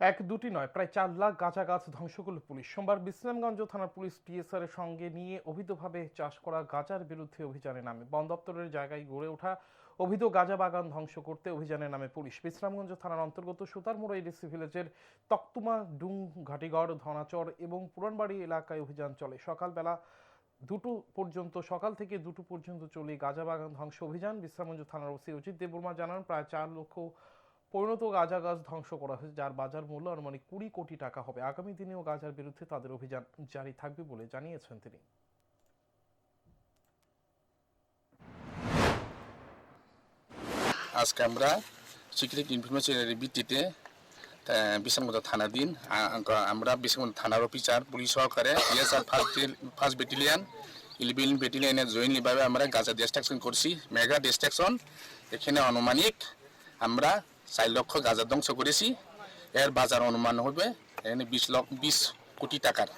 এক দুটি নয়, প্রায় চার লাখ গাঁজা গাছ ধ্বংস করল পুলিশ। সোমবার বিশ্রামগঞ্জ থানার পুলিশ টিএসআর এর সঙ্গে নিয়ে অবৈধভাবে চাষ করা গাঁজার বিরুদ্ধে অভিযানে নামে, বন দপ্তরের জায়গায় গড়ে ওঠা অবৈধ গাঁজা বাগান ধ্বংস করতে অভিযানে নামে পুলিশ। বিশ্রামগঞ্জ থানার অন্তর্গত সুতারমোড়া এডিসি ভিলেজের তক্তুমা ডুং ঘাটিগড় ধনাচর এবং পুরানবাড়ি এলাকায় অভিযান চলে। সকালবেলা দুটো পর্যন্ত, সকাল থেকে দুটো পর্যন্ত চলে গাঁজা বাগান ধ্বংস অভিযান। বিশ্রামগঞ্জ থানার ওসি অজিত দেববর্মা জানান, প্রায় চার লক্ষ পরিণত গাঁজা গাছ ধ্বংস করা হয়েছে, যার বাজার মূল্য আনুমানিক কুড়ি কোটি টাকা হবে। আগামী দিনেও গাঁজার বিরুদ্ধে তাদের অভিযান জারি থাকবে বলে জানিয়েছেন তিনি। আজকে আমরা সিক্রেট ইনফরমেশনের ভিত্তিতে থানাধীন আ- আমরা বিশালগঞ্জ থানার অফিসার, পুলিশ সহকারে ইএসআর ফার্স্ট ব্যাটালিয়ান, ইলেভেন ব্যাটালিয়ানের জয়েন্টলিভাবে আমরা গাজা ডিস্ট্রাকশন করছি, মেগা ডিস্ট্রাকশন এখানে আনুমানিক আমরা চার লক্ষ গাজা ধ্বংস করেছি এর বাজার অনুমান হবে বিশ লক্ষ বিশ কোটি টাকার